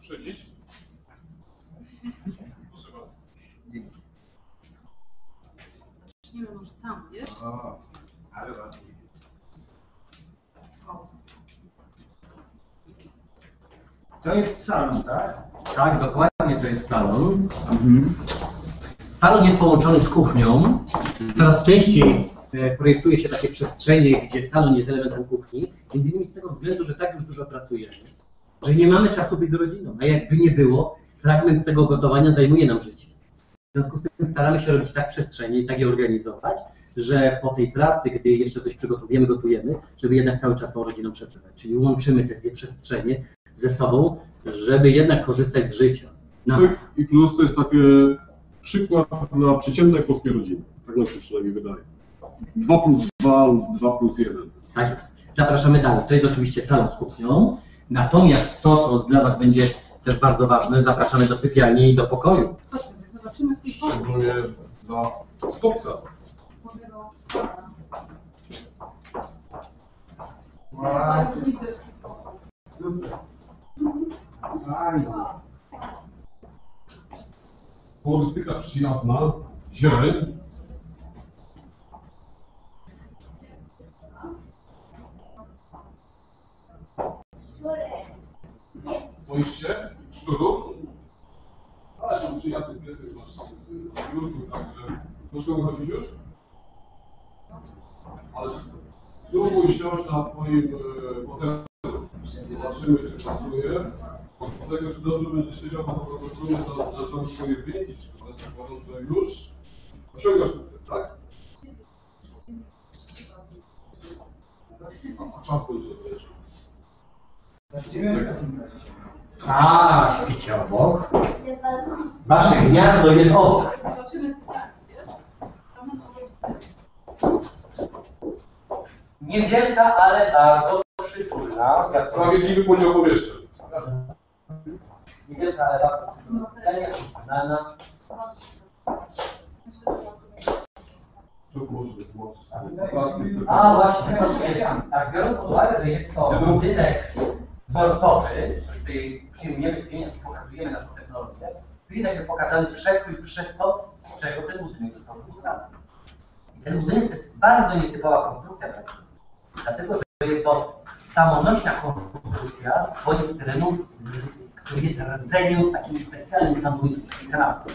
uprzedzić. Proszę bardzo. Zaczniemy może tam, wiesz? O, ale ładnie. To jest salon, tak? Tak, dokładnie to jest salon. Salon jest połączony z kuchnią. Coraz częściej e, projektuje się takie przestrzenie, gdzie salon jest elementem kuchni. Między innymi z tego względu, że tak już dużo pracujemy, że nie mamy czasu być z rodziną. A jakby nie było, fragment tego gotowania zajmuje nam życie. W związku z tym staramy się robić tak przestrzenie i tak je organizować, że po tej pracy, gdy jeszcze coś przygotowujemy, gotujemy, żeby jednak cały czas tą rodziną przebywać. Czyli łączymy te dwie przestrzenie ze sobą, żeby jednak korzystać z życia. Na Tak. I plus to jest taki przykład dla przeciętnej polskiej rodziny. Tak nam się przynajmniej wydaje. 2 plus 2, 2 plus 1. Tak jest. Zapraszamy dalej. To jest oczywiście salon z kuchnią. Natomiast to, co dla Was będzie też bardzo ważne, zapraszamy do sypialni i do pokoju. Zobaczymy. Szczególnie dla chłopca. Super. Fajnie. Kolorystyka przyjazna, zieleń. Boisz się szczurów? Ale tam przyjazny piesek masz w biurku, także proszę wychodzić już. Ale spróbuj siąść na twoim e, fotelu. Zobaczymy, czy pasuje. Od tego, czy dobrze będzie siedział na protokole, to zacząłem swoje wiedzieć, ale zakładam, że już osiągasz sukces, tak? A czas będzie też. Właściwie w takim razie. A, śpicie obok. Wasze gniazdo jest obok. Niewielka, ale bardzo przytulna. Sprawiedliwy podział pomieszczeń. Niewielka, ale bardzo przytulna. A właśnie, to jest, tak, biorąc pod uwagę, że jest to budynek wzorcowy, który przyjmujemy klientów pokazujemy naszą technologię, tu jest jakby pokazany przekrój przez to, z czego ten budynek został zbudowany. I ten budynek to jest bardzo nietypowa konstrukcja, dlatego że jest to samonośna konstrukcja swoim terenu, który jest rdzeniem takim specjalnym sandwichu, takiej kanapce.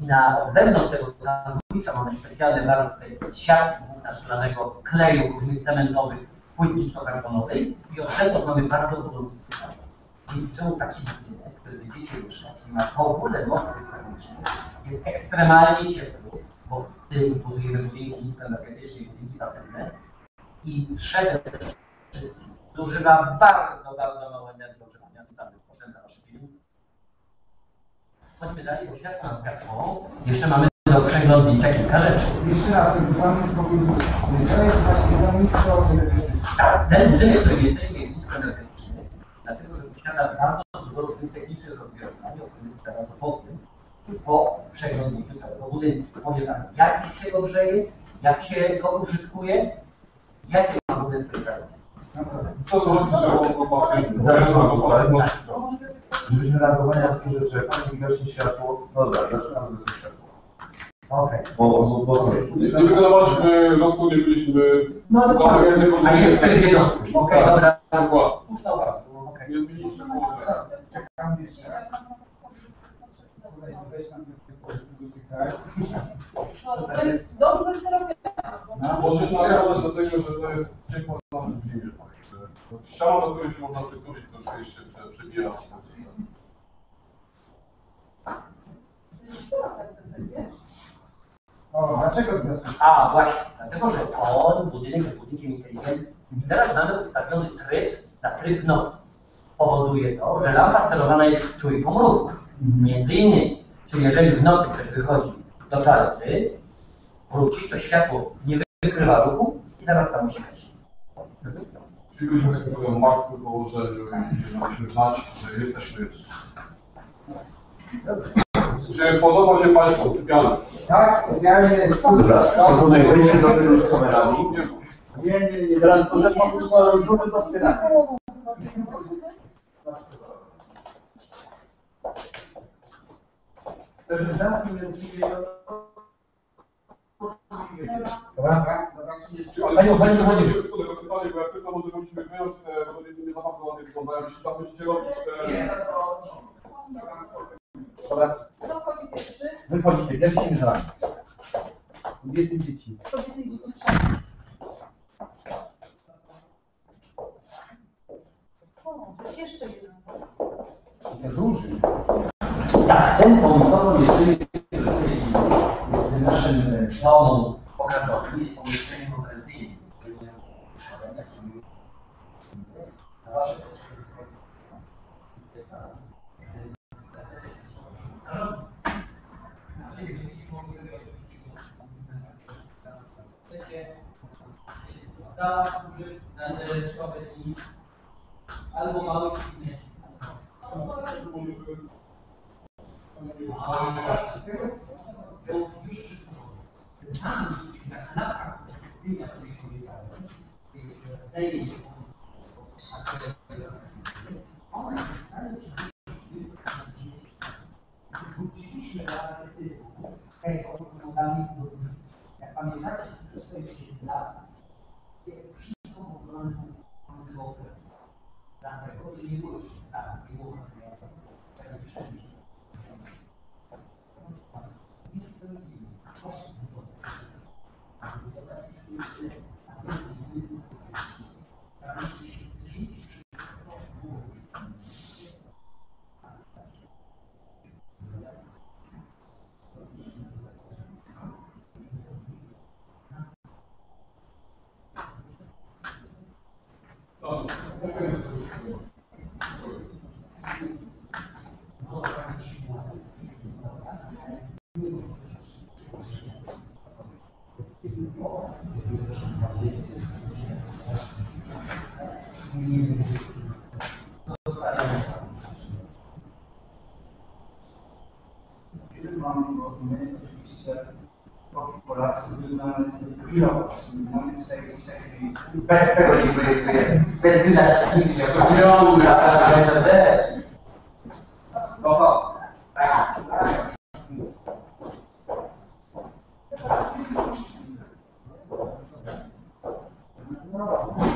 I na wewnątrz tego sandwicha mamy specjalne warstwy siatki z włókna szklanego, kleju różnych cementowych, płytki gipsokarbonowej i od zewnątrz mamy bardzo podobną sytuację. Dzięki czemu taki budynek, który będziecie mieszkać i ma w ogóle moc termiczny, jest ekstremalnie ciepły, bo w tym budujemy budynki niskoenergetyczne i budynki basenne i przede wszystkim zużywa bardzo, bardzo mało energii ogrzewania, sami oszczędza nasze pieniądze. Chodźmy dalej, bo światło nam zgasło. Jeszcze mamy do przeglądnięcia kilka rzeczy. Jeszcze raz, jakby pan mi powiedział, to jest właśnie to nisko Tak, ten budynek, jesteśmy, jest niskoenergetyczny, dlatego że posiada bardzo dużo różnych technicznych rozwiązań, o których zaraz opowiem, po przeglądnięciu całego budynku. Powiem tak, jak się go grzeje, jak się go użytkuje, jakie ma w ogóle specjalności. Co zrobić, żeby on był tutaj. pasywny. Żebyśmy reagowali na takie rzeczy, jak pani gaśnie światło. No dobra, zaczynamy ze światło. Okej. Bo, bo, bo co? Nie, byliśmy... No dokładnie, A jest trybie do... Okej, dobra. Dokładnie. Słuszna uwaga. Nie zmieniliśmy położenia. Czekam jeszcze. No, to jest dobrze zrobione. Możesz nawiązać do tego, że to jest ciepło na w zimie. Ściana, do której się można przytulić, to oczywiście prze- przebija. O, dlaczego zgasł? A, właśnie, dlatego że on, budynek jest budynkiem inteligentnym. I teraz mamy ustawiony tryb na tryb nocy. Powoduje to, że lampa sterowana jest czujką ruchu. Między innymi, czyli jeżeli w nocy ktoś wychodzi do toalety, wróci, to światło nie wykrywa ruchu i zaraz samo się gasi. Czyli byliśmy w takim martwym położeniu i mieliśmy znać, że jesteśmy jeszcze. Czy podoba się Państwu sypialnia? Tak, sypialnie. Dobra, proponuję wejście do tego już z kamerami. Nie. Nie, nie. Teraz to zróbmy z otwieraniem. Dobra? Dobra, 30. Panią, panią wychodzi. Tylko tego pytanie, bo jak ktoś tam może powinniśmy wyjąć te, bo to nie, jeśli tam będziecie robić te... Dobra. Kto wchodzi pierwszy? Wy wchodzicie, pierwsi mi za. Gdzie tym dzieci? Wchodzi tych dzieci w. O, jeszcze jeden. Ten duży. Tak, ten pomidor, jeżeli jest naszym e, salą pokazowym, jest pomieszczeniem konferencyjnym. Szkolenia, czyli na wasze potrzeby. Dla dużych, na te szkoły i albo małych i nie. Jak Bez tego nie projektujemy. Bez wydać nigdy. Jako pieniądze, zapraszam serdecznie. Oho. Nie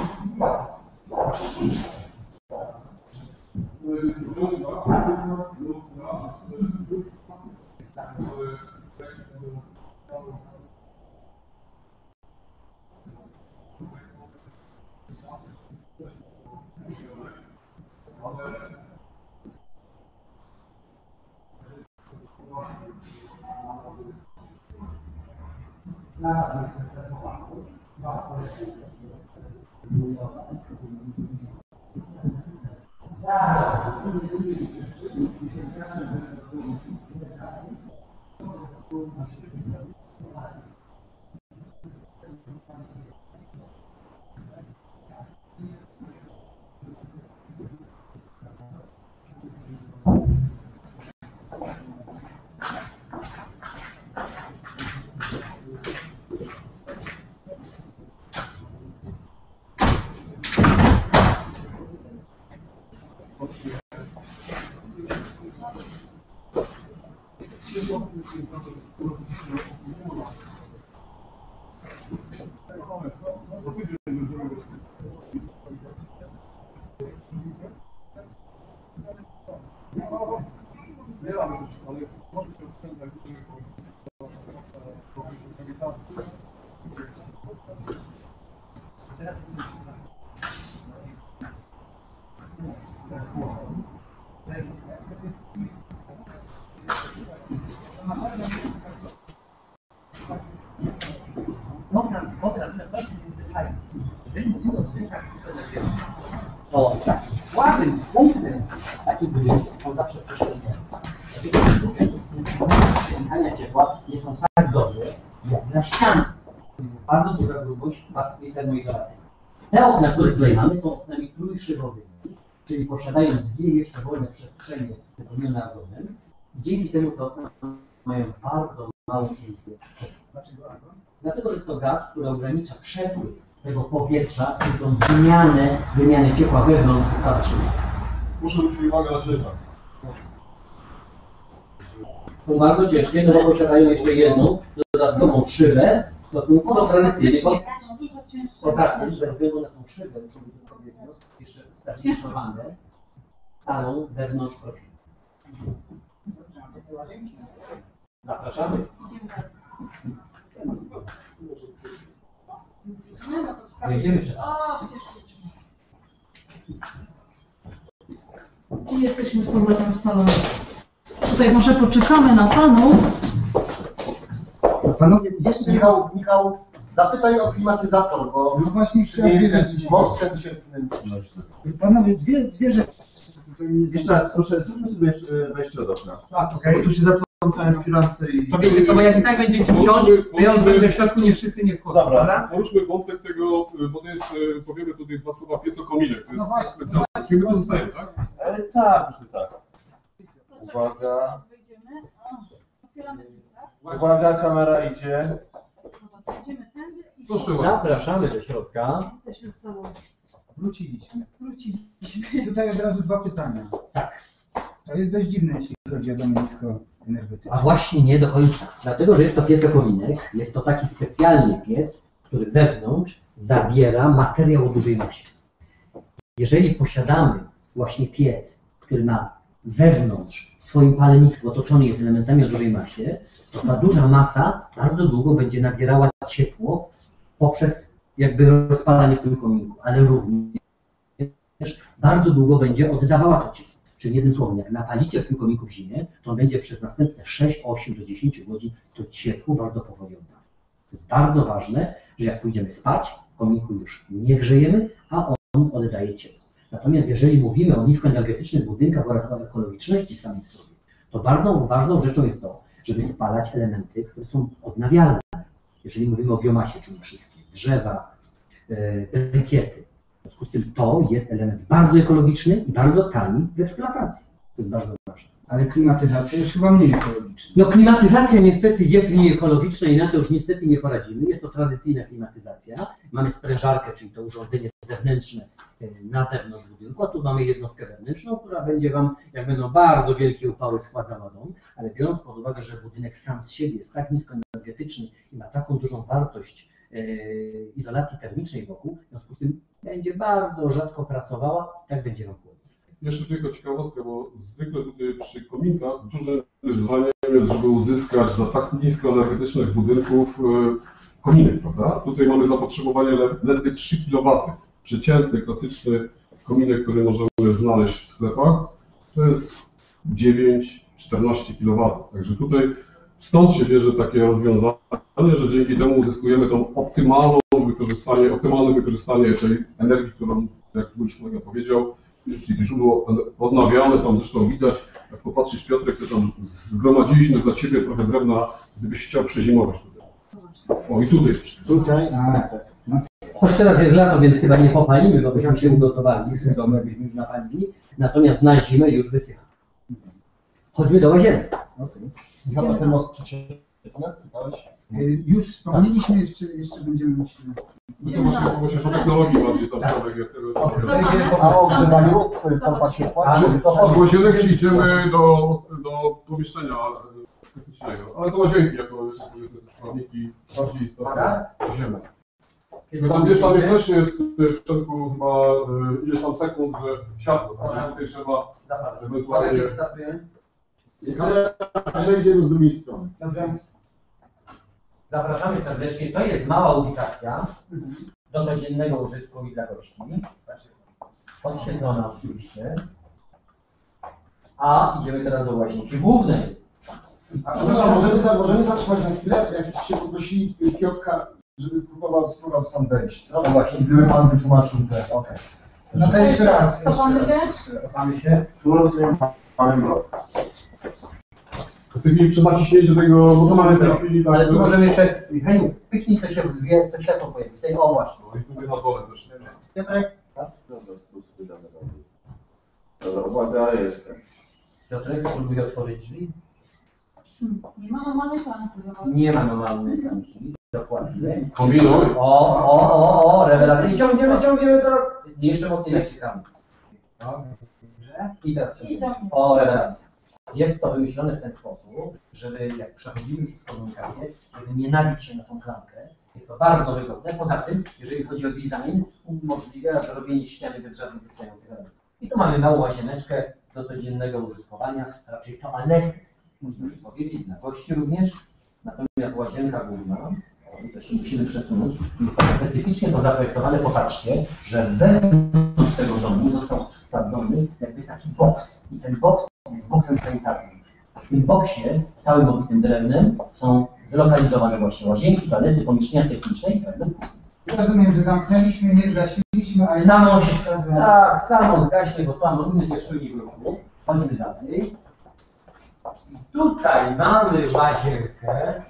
Te okna, które tutaj mamy, są oknami trójszybowymi, czyli posiadają dwie jeszcze wolne przestrzenie wypełnione agonem. Dzięki temu te okna mają bardzo małą emisję Dlaczego Argon? Dlatego, że to gaz, który ogranicza przepływ tego powietrza i tą wymianę, wymianę ciepła wewnątrz wystarczy. Muszę zwrócić uwagę na ciężar. są bardzo ciężkie, no bo posiadają jeszcze jedną dodatkową szybę w stosunku dużo cięższe. poza tym, ze względu na tą szybę, muszą być odpowiednio jeszcze ustabilizowane stalą wewnątrz łazienki. Zapraszamy. Idziemy co wstawić. Jedziemy czy O, jedźmy. I jesteśmy z powrotem w salonie. Tutaj może poczekamy na panów. Panowie, jeszcze Michał, Michał, zapytaj o klimatyzator, bo No właśnie czy nie chciałem jest wiedzieć. jakiś mostem cierpnym. Panowie, dwie, dwie rzeczy. Jeszcze raz, proszę, zróbmy sobie jeszcze wejście od okna. Tak, Bo tu się zaplątałem w firance i... To wiecie co, bo jak i tak będziecie wciąć, to ja już będę w środku, nie wszyscy nie wchodzą, Dobra. dobra? Poruszmy wątek tego, y, bo to jest, y, powiemy tutaj dwa słowa piecokominek, to jest No właśnie, specjalne. Czyli my to zostajemy, tak? E, tak, myślę tak. Uwaga. Tak? Uwaga, kamera idzie. Zapraszamy do środka. Jesteśmy w salonie. Wróciliśmy. Wróciliśmy. Tutaj od razu dwa pytania. Tak. To jest dość dziwne, jeśli chodzi o domowisko energetyczne. A właśnie nie do końca. Dlatego, że jest to piecokominek, jest to taki specjalny piec, który wewnątrz zawiera materiał o dużej masie. Jeżeli posiadamy właśnie piec, który ma wewnątrz w swoim palenisko otoczony jest elementami o dużej masie, to ta duża masa bardzo długo będzie nabierała ciepło poprzez jakby rozpalanie w tym kominku, ale również bardzo długo będzie oddawała to ciepło. Czyli jednym słowem, jak napalicie w tym kominku w zimie, to on będzie przez następne 6, 8 do 10 godzin to ciepło bardzo powoli oddawać. To jest bardzo ważne, że jak pójdziemy spać, w kominku już nie grzejemy, a on oddaje ciepło. Natomiast jeżeli mówimy o niskoenergetycznych budynkach oraz o ekologiczności samej w sobie, to bardzo ważną rzeczą jest to, żeby spalać elementy, które są odnawialne. Jeżeli mówimy o biomasie, czyli wszystkie drzewa, yy, brykiety, w związku z tym to jest element bardzo ekologiczny i bardzo tani w eksploatacji. To jest bardzo ważne. Ale klimatyzacja jest chyba mniej ekologiczna. No klimatyzacja niestety jest mniej ekologiczna i na to już niestety nie poradzimy. Jest to tradycyjna klimatyzacja. Mamy sprężarkę, czyli to urządzenie zewnętrzne e, na zewnątrz budynku, a tu mamy jednostkę wewnętrzną, która będzie Wam, jak będą bardzo wielkie upały, schładzała dom, ale biorąc pod uwagę, że budynek sam z siebie jest tak niskoenergetyczny i ma taką dużą wartość e, izolacji termicznej wokół, w związku z tym będzie bardzo rzadko pracowała, tak będzie Wam. Jeszcze tylko ciekawostka, bo zwykle tutaj przy kominkach dużym wyzwaniem jest, żeby uzyskać dla tak niskoenergetycznych budynków e, kominek, prawda? Tutaj mamy zapotrzebowanie le- ledwie 3 kW. Przeciętny, klasyczny kominek, który możemy znaleźć w sklepach, to jest 9-14 kW. Także tutaj stąd się bierze takie rozwiązanie, że dzięki temu uzyskujemy tą optymalną wykorzystanie, optymalne wykorzystanie tej energii, którą, jak już kolega powiedział, czyli źródło odnawialne, tam zresztą widać, jak popatrzysz Piotrek, to tam zgromadziliśmy dla Ciebie trochę drewna, gdybyś chciał przezimować tutaj. O i tutaj jeszcze. Tutaj, a, Choć teraz jest lato, więc chyba nie popalimy, bo byśmy się ugotowali, w domu byśmy już napalili. Natomiast na zimę już wysycha. Chodźmy do łazienek. okej. A ten most przyczepiony? Y, Już wspomnieliśmy, jeszcze, jeszcze będziemy mieć... No to powiedziałeś o technologii bardziej tam tego. A o ogrzewaniu y, pompa ciepła? Od łazienek przyjdziemy do, do pomieszczenia e, technicznego, ale to łazienki jako jest bardziej istotne przyjdziemy. Tylko tam wiesz, tam jest też jest w przodku chyba e, ileś tam sekund, że światło, także tutaj trzeba ewentualnie... przejdziemy z drugiej strony. Zapraszamy serdecznie. To jest mała ubikacja do codziennego użytku i dla gości. Podświetlona oczywiście. A idziemy teraz do łazienki głównej. A przepraszam, możemy, możemy zatrzymać na chwilę, jakbyście poprosili Piotrka, żeby próbował, spróbował sam wejść, co? No właśnie. Gdyby Pan wytłumaczył te, okej. No to jeszcze raz. Jeszcze się. Cofamy się. Tu. W tej chwili trzeba ciśnieć do tego, bo to mamy w tej chwili tak... Ale tu możemy jeszcze, Heniu, pyknij to się w dwie, to światło pojawi. W tej, o właśnie. No i tutaj na dole też. Piotrek? Dobra, tu sobie damy radę. Dobra, uwaga, jestem. Piotrek, spróbuj otworzyć drzwi. Hmm, Nie ma normalnej planety. Nie ma normalnej klamki. Dokładnie. Kombinuj. O, o, o, o, rewelacyjnie. Ciągniemy, ciągniemy teraz. Jeszcze mocniej naciskamy. Dobrze. I teraz I ciągniemy. O, rewelacja. Jest to wymyślone w ten sposób, żeby jak przechodzimy już przez komunikację, żeby nie nabić się na tą klamkę. Jest to bardzo wygodne. Poza tym, jeżeli chodzi o design, umożliwia robienie ściany bez żadnych wystających elementów. I tu mamy małą łazieneczkę do codziennego użytkowania, raczej toaletkę, można powiedzieć, na gości również. Natomiast łazienka główna, się musimy przesunąć, jest specyficznie to zaprojektowane, popatrzcie, że wewnątrz tego domu został wstawiony jakby taki boks. I ten boks jest boksem sanitarnym. W tym boksie, całym obitym drewnem, są zlokalizowane właśnie łazienki, toalety, pomieszczenia techniczne i pewne Rozumiem, że zamknęliśmy, nie zgasiliśmy, ale Samą nie się, tak, samą zgaśnie, bo tam również jeszcze nie było. Chodźmy dalej. I tutaj mamy łazienkę.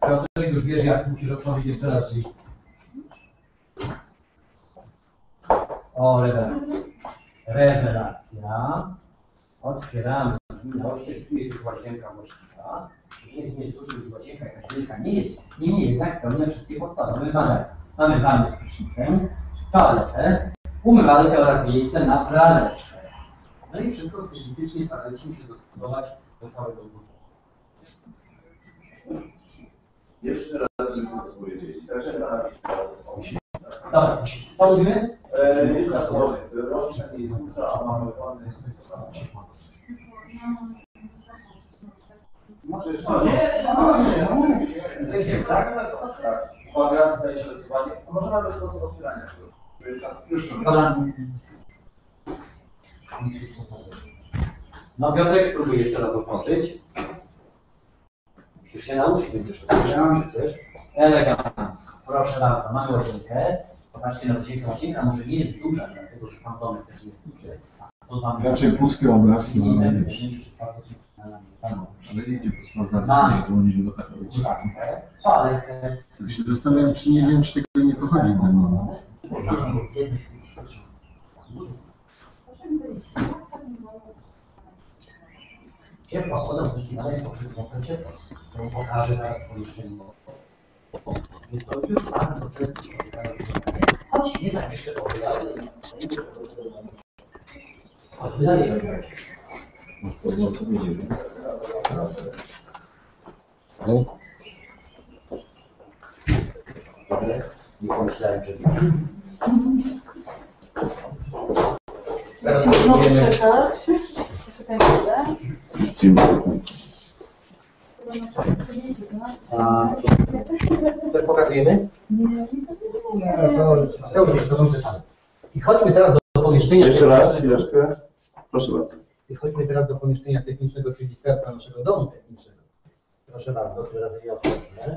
Piotrek już wiesz, jak musisz odpowiedzieć jeszcze raz. O, rewelacja. Rewelacja. Otwieramy drzwi na osie, że tu jest już łazienka właściwa. Nie, nie jest że jest łazienka jakaś wielka. Nie jest. Niemniej jednak spełnia wszystkie podstawowe wymagania. Mamy wannę z prysznicem, toaletę, umywalkę oraz miejsce na praleczkę. No i wszystko stylistycznie staraliśmy się dostosować do całego budynku. Jeszcze raz żeby powiedzieć. Także na Dobra, co mówimy? e, roszczeń jest duża, a mamy ładny. Może jeszcze Wejdziemy, tak? Tak. Uwaga, zainteresowanie. A może nawet do otwierania. Już. No Piotrek, spróbuj jeszcze raz otworzyć. Musisz się nauczyć, będziesz chcesz. Elegancko. Proszę bardzo, mamy łazienkę. Popatrzcie na łazienkę. Łazienka może nie jest duża, dlatego że sam domek też nie jest duży. To Raczej pusty obraz. No. Nie wiem, czy czwartą, tam Ale idzie po sprawdzaniu, Mamy. nie dzwoniliśmy do Katowic. Klatkę, toaletkę. Tak się zastanawiam, czy nie wiem, czy tego nie pochodzić ze mną. Ciepła woda wyszukiwana jest poprzez mocne ciepło. To pokażę teraz pomieszczenie. Jest to już bardzo często spotykane rozwiązanie. Choć nie tak jeszcze popularne. Choć wydaje się, Dobre, nie pomyślałem, że Teraz Musimy znowu próbujemy- czekać. Poczekaj chwilę. A, to pokazujemy? To już. To już jest, to są pytania. I chodźmy teraz do pomieszczenia Jeszcze raz, chwileczkę. Proszę bardzo. I chodźmy teraz do pomieszczenia technicznego, czyli serca naszego domu technicznego. Proszę bardzo, je otworzę.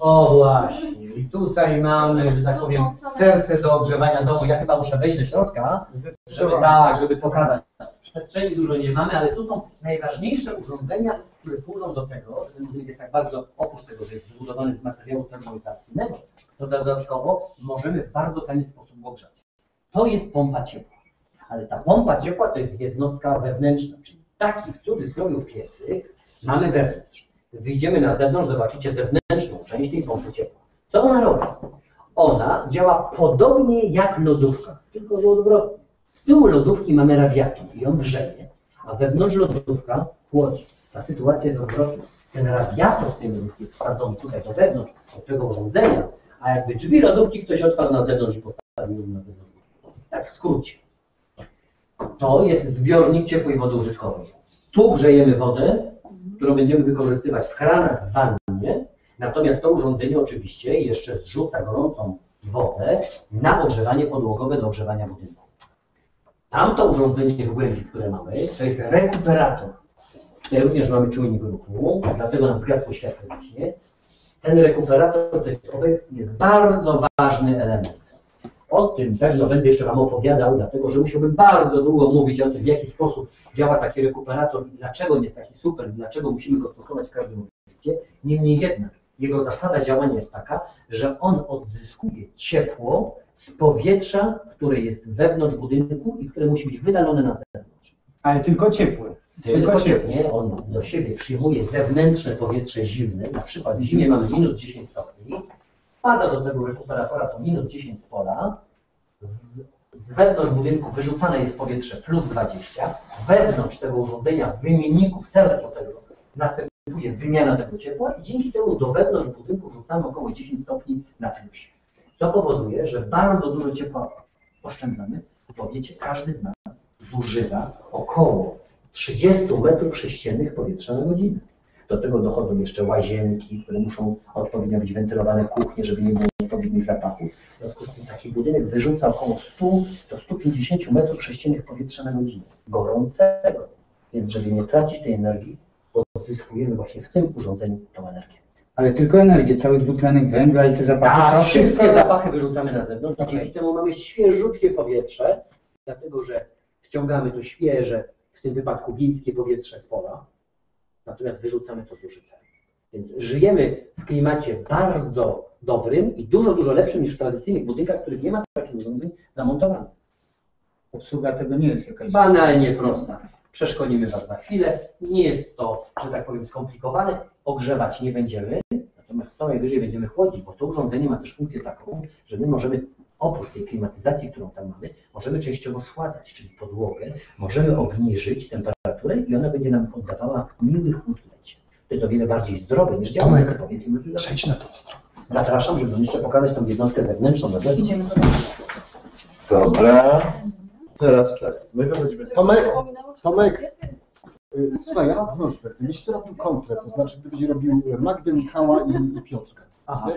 O właśnie, i tutaj mamy, że tak powiem, serce do ogrzewania domu. Ja chyba muszę wejść do środka, żeby tak, żeby pokazać. Przestrzeni dużo nie mamy, ale tu są najważniejsze urządzenia, które służą do tego, że ten budynek jest tak bardzo, oprócz tego, że jest wybudowany z materiału termoizolacyjnego, to dodatkowo możemy w bardzo tani sposób go grzać. To jest pompa ciepła. Ale ta pompa ciepła to jest jednostka wewnętrzna, czyli taki w cudzysłowie piecyk mamy wewnątrz. Wyjdziemy na zewnątrz, zobaczycie zewnętrzną część tej pompy ciepła. Co ona robi? Ona działa podobnie jak lodówka, tylko że odwrotnie. Z tyłu lodówki mamy radiator i on grzeje, a wewnątrz lodówka chłodzi. Ta sytuacja jest odwrotna. Ten radiator w tej lodówki jest wsadzony tutaj do wewnątrz, do tego urządzenia, a jakby drzwi lodówki ktoś otwarł na zewnątrz i postawił na zewnątrz. Tak w skrócie. To jest zbiornik ciepłej wody użytkowej. Tu grzejemy wodę, którą będziemy wykorzystywać w kranach w wannie, natomiast to urządzenie oczywiście jeszcze zrzuca gorącą wodę na ogrzewanie podłogowe do ogrzewania budynku. Tamto urządzenie w głębi, które mamy, to jest rekuperator. Tutaj również mamy czujnik ruchu, dlatego nam zgasło światło właśnie. Ten rekuperator to jest obecnie bardzo ważny element. O tym pewno będę jeszcze Wam opowiadał, dlatego że musiałbym bardzo długo mówić o tym, w jaki sposób działa taki rekuperator i dlaczego on jest taki super, i dlaczego musimy go stosować w każdym obiekcie. Niemniej jednak jego zasada działania jest taka, że on odzyskuje ciepło z powietrza, które jest wewnątrz budynku i które musi być wydalone na zewnątrz. Ale tylko ciepłe. Tylko ciepnie, on do siebie przyjmuje zewnętrzne powietrze zimne, na przykład w zimie mamy minus 10 stopni, pada do tego rekuperatora to minus 10 z pola, z wewnątrz budynku wyrzucane jest powietrze plus 20, wewnątrz tego urządzenia, w wymienniku, w sercu tego następuje wymiana tego ciepła i dzięki temu do wewnątrz budynku wrzucamy około 10 stopni na plusie. Co powoduje, że bardzo dużo ciepła oszczędzamy. Bo wiecie, każdy z nas zużywa około 30 metrów sześciennych powietrza na godzinę. Do tego dochodzą jeszcze łazienki, które muszą odpowiednio być wentylowane, kuchnie, żeby nie było odpowiednich zapachów. W związku z tym taki budynek wyrzuca około 100 do 150 metrów sześciennych powietrza na godzinę. Gorącego. Więc żeby nie tracić tej energii, odzyskujemy właśnie w tym urządzeniu tą energię. Ale tylko energię, cały dwutlenek węgla i te zapachy, Tak, to wszystkie wszystko... zapachy wyrzucamy na zewnątrz. Okej. Dzięki temu mamy świeżutkie powietrze, dlatego że wciągamy to świeże, w tym wypadku wiejskie powietrze z pola, natomiast wyrzucamy to zużyte. Więc żyjemy w klimacie bardzo dobrym i dużo, dużo lepszym niż w tradycyjnych budynkach, w których nie ma takich urządzeń zamontowanych. Obsługa tego nie jest jakaś... Banalnie prosta. Przeszkolimy Was za chwilę. Nie jest to, że tak powiem, skomplikowane. Ogrzewać nie będziemy, co najwyżej będziemy chłodzić, bo to urządzenie ma też funkcję taką, że my możemy oprócz tej klimatyzacji, którą tam mamy, możemy częściowo schładzać, czyli podłogę, możemy obniżyć temperaturę i ona będzie nam oddawała miły chłód. To jest o wiele bardziej zdrowe niż działanie klimatyzacji. Przejdź na tą stronę. Zapraszam, żeby jeszcze pokazać tą jednostkę zewnętrzną na zewnątrz. Dobra. Teraz tak, my wychodzimy Tomek, Tomek, słuchaj, ja mam prośbę, gdybyś ty robił kontrę, to znaczy gdybyś robił Magdę, Michała i, i Piotrka. Aha.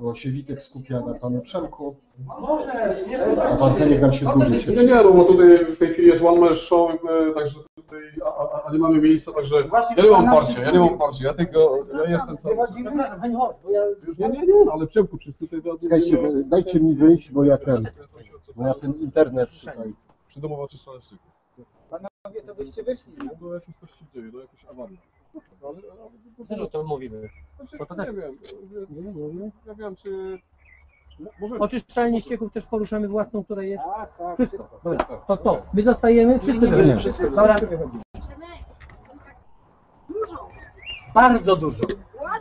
Bo się Witek skupia na panu Przemku, Może, nie a pan Heniek nam się zgubił. Nie, nie, no bo tutaj w tej chwili jest one man show, także tutaj, a, a, nie mamy miejsca, także ja nie mam parcia, ja nie mam parcia, ja tylko, ja jestem cały Nie, nie, nie, no, ale Przemku, przecież tutaj dajcie mi wyjść, bo ja ten, bo ja ten internet tutaj. Przydomowa czyszczalnia styku. Panowie, to byście wyszli. No bo jakieś coś się dzieje, no jakieś awaria. Ale, ale, też o tym mówimy. Znaczy, to nie tak. wiem, ja, ja wiem, czy... no, Może... Oczyszczalnię ścieków też poruszamy własną, która jest. Tak, tak, Wszystko. Dobra, to to. My zostajemy, wszyscy nie, wychodzimy. Wszystko, Dobra. wszystko wychodzi. Bardzo dużo.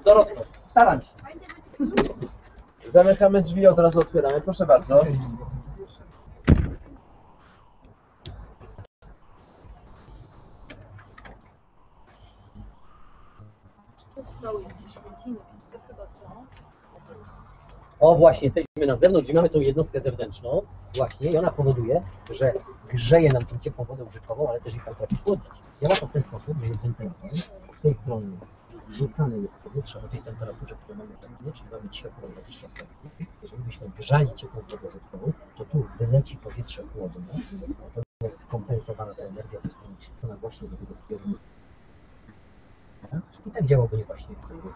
Dorotko, staram się. Zamykamy drzwi, od razu otwieramy. Proszę bardzo. O właśnie, jesteśmy na zewnątrz mamy tą jednostkę zewnętrzną. Właśnie i ona powoduje, że grzeje nam tą ciepłą wodę użytkową, ale też i potrafi chłodzić. Działa to w ten sposób, że jest wentylator. Z tej strony wrzucane jest powietrze o tej temperaturze, którą mamy obecnie, czyli mamy ciepło 20 stopni. Jeżeli byśmy grzali ciepłą wodę użytkową, to tu wyleci powietrze chłodne, natomiast skompensowana ta energia zostanie wrzucona właśnie do tego zbiornika. I tak działałby właśnie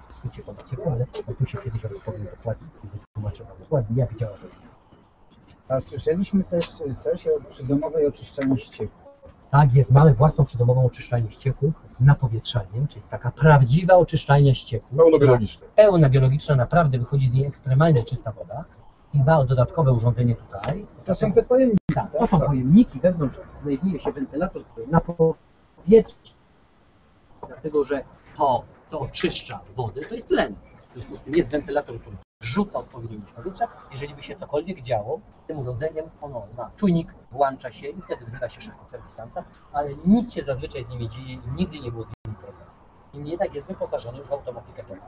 w skrócie woda ciepła, ale tu się kiedyś rozpowiem dokładnie i wytłumaczę Wam dokładnie, jak działa to. A słyszeliśmy też coś o przydomowej oczyszczalni ścieków. Tak, jest, mamy własną przydomową oczyszczalnię ścieków z napowietrzalnią, czyli taka prawdziwa oczyszczalnia ścieków. Pełno biologiczne. Pełna biologiczna, naprawdę wychodzi z niej ekstremalnie czysta woda. I ma dodatkowe urządzenie tutaj. To są te pojemniki. Tak, to są pojemniki, wewnątrz znajduje się wentylator, który napowietrza, dlatego że to, co oczyszcza wodę, to jest tlen. W związku z tym jest wentylator, który wrzuca odpowiednią ilość powietrza. Jeżeli by się cokolwiek działo, tym urządzeniem ono ma czujnik, włącza się i wtedy wzywa się szybko serwisanta, ale nic się zazwyczaj z nimi dzieje i nigdy nie było z nimi problemu. Niemniej jednak jest wyposażony już w automatykę polaru.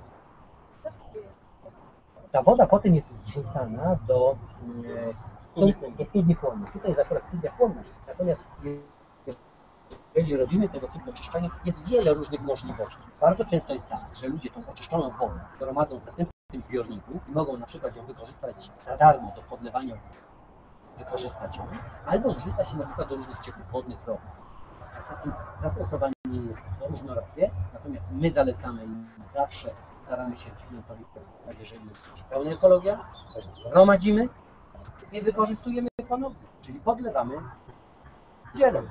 Ta woda potem jest zrzucana do, e, Studni stu- do studni chłonnych. Tutaj jest akurat studnia chłonna, natomiast jeżeli robimy tego typu oczyszczanie, jest wiele różnych możliwości. Bardzo często jest tak, że ludzie tą oczyszczoną wodę gromadzą w następnym zbiorniku i mogą na przykład ją wykorzystać za darmo do podlewania, wykorzystać ją, albo wrzuca się na przykład do różnych cieków wodnych, rowów. Zastosowanie jest różnorakie, natomiast my zalecamy i zawsze staramy się klientowi powiedzieć, jeżeli już pełna ekologia, gromadzimy i wykorzystujemy ponownie, czyli podlewamy zieleń.